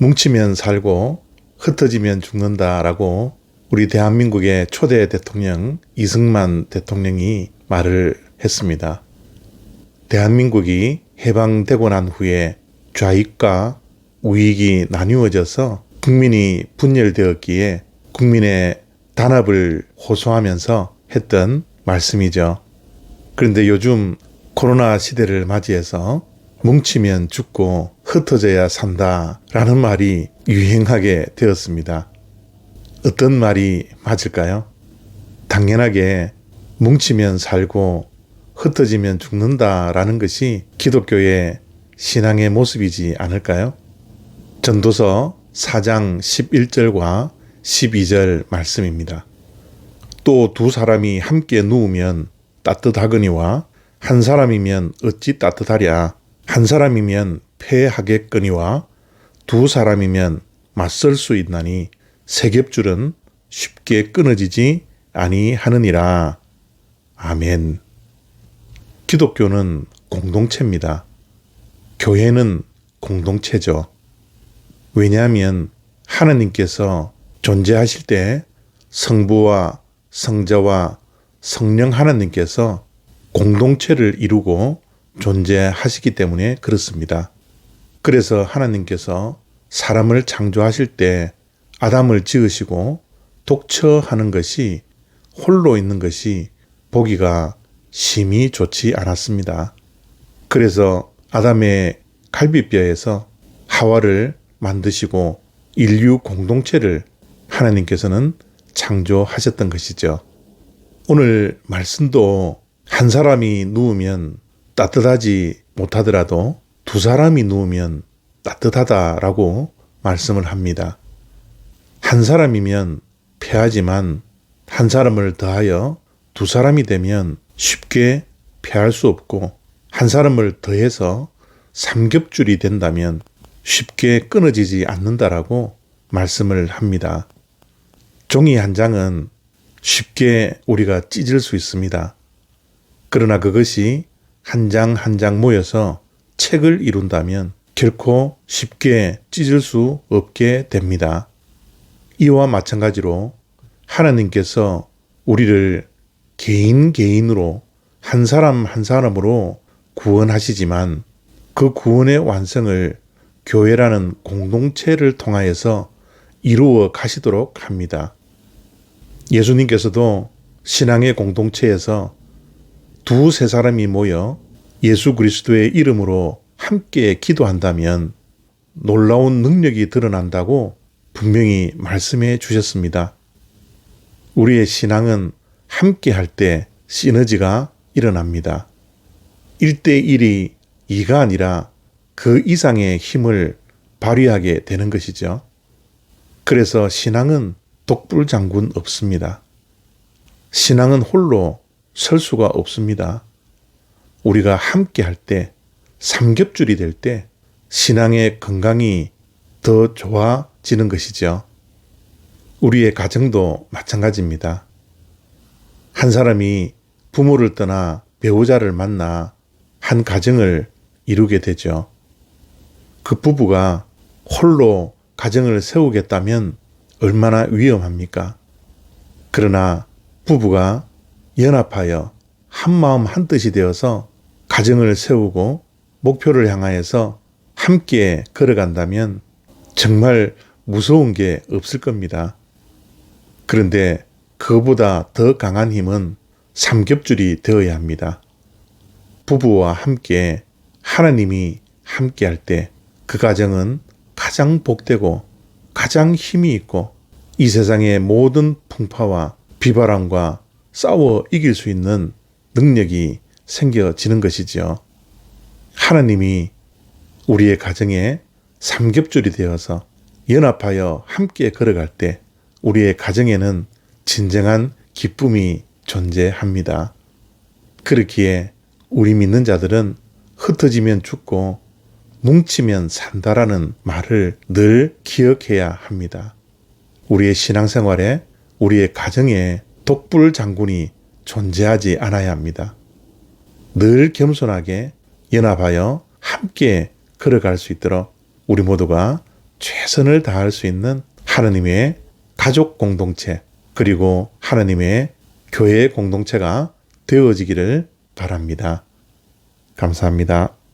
뭉치면 살고 흩어지면 죽는다라고 우리 대한민국의 초대 대통령 이승만 대통령이 말을 했습니다. 대한민국이 해방되고 난 후에 좌익과 우익이 나뉘어져서 국민이 분열되었기에 국민의 단합을 호소하면서 했던 말씀이죠. 그런데 요즘 코로나 시대를 맞이해서 뭉치면 죽고 흩어져야 산다 라는 말이 유행하게 되었습니다. 어떤 말이 맞을까요? 당연하게 뭉치면 살고 흩어지면 죽는다 라는 것이 기독교의 신앙의 모습이지 않을까요? 전도서 4장 11절과 12절 말씀입니다. 또 두 사람이 함께 누우면 따뜻하거니와 한 사람이면 어찌 따뜻하랴 한 사람이면 패하겠거니와 두 사람이면 맞설 수 있나니 세 겹줄은 쉽게 끊어지지 아니하느니라. 아멘. 기독교는 공동체입니다. 교회는 공동체죠. 왜냐하면 하나님께서 존재하실 때 성부와 성자와 성령 하나님께서 공동체를 이루고 존재하시기 때문에 그렇습니다. 그래서 하나님께서 사람을 창조하실 때 아담을 지으시고 독처하는 것이 홀로 있는 것이 보기가 심히 좋지 않았습니다. 그래서 아담의 갈비뼈에서 하와를 만드시고 인류 공동체를 하나님께서는 창조하셨던 것이죠. 오늘 말씀도 한 사람이 누우면 따뜻하지 못하더라도 두 사람이 누우면 따뜻하다라고 말씀을 합니다. 한 사람이면 패하지만 한 사람을 더하여 두 사람이 되면 쉽게 패할 수 없고 한 사람을 더해서 삼겹줄이 된다면 쉽게 끊어지지 않는다라고 말씀을 합니다. 종이 한 장은 쉽게 우리가 찢을 수 있습니다. 그러나 그것이 한 장 한 장 모여서 책을 이룬다면 결코 쉽게 찢을 수 없게 됩니다. 이와 마찬가지로 하나님께서 우리를 개인 개인으로 한 사람 한 사람으로 구원하시지만 그 구원의 완성을 교회라는 공동체를 통하여서 이루어 가시도록 합니다. 예수님께서도 신앙의 공동체에서 두 세 사람이 모여 예수 그리스도의 이름으로 함께 기도한다면 놀라운 능력이 드러난다고 분명히 말씀해 주셨습니다. 우리의 신앙은 함께 할 때 시너지가 일어납니다. 1대1이 2가 아니라 그 이상의 힘을 발휘하게 되는 것이죠. 그래서 신앙은 독불장군 없습니다. 신앙은 홀로 설 수가 없습니다. 우리가 함께 할 때, 삼겹줄이 될 때, 신앙의 건강이 더 좋아지는 것이죠. 우리의 가정도 마찬가지입니다. 한 사람이 부모를 떠나 배우자를 만나 한 가정을 이루게 되죠. 그 부부가 홀로 가정을 세우겠다면 얼마나 위험합니까? 그러나 부부가 연합하여 한 마음 한 뜻이 되어서 가정을 세우고 목표를 향하여서 함께 걸어간다면 정말 무서운 게 없을 겁니다. 그런데 그보다 더 강한 힘은 삼겹줄이 되어야 합니다. 부부와 함께 하나님이 함께 할 때 그 가정은 가장 복되고 가장 힘이 있고 이 세상의 모든 풍파와 비바람과 싸워 이길 수 있는 능력이 생겨지는 것이지요. 하나님이 우리의 가정에 삼겹줄이 되어서 연합하여 함께 걸어갈 때 우리의 가정에는 진정한 기쁨이 존재합니다. 그렇기에 우리 믿는 자들은 흩어지면 죽고 뭉치면 산다라는 말을 늘 기억해야 합니다. 우리의 신앙생활에 우리의 가정에 독불 장군이 존재하지 않아야 합니다. 늘 겸손하게 연합하여 함께 걸어갈 수 있도록 우리 모두가 최선을 다할 수 있는 하나님의 가족 공동체 그리고 하나님의 교회 공동체가 되어지기를 바랍니다. 감사합니다.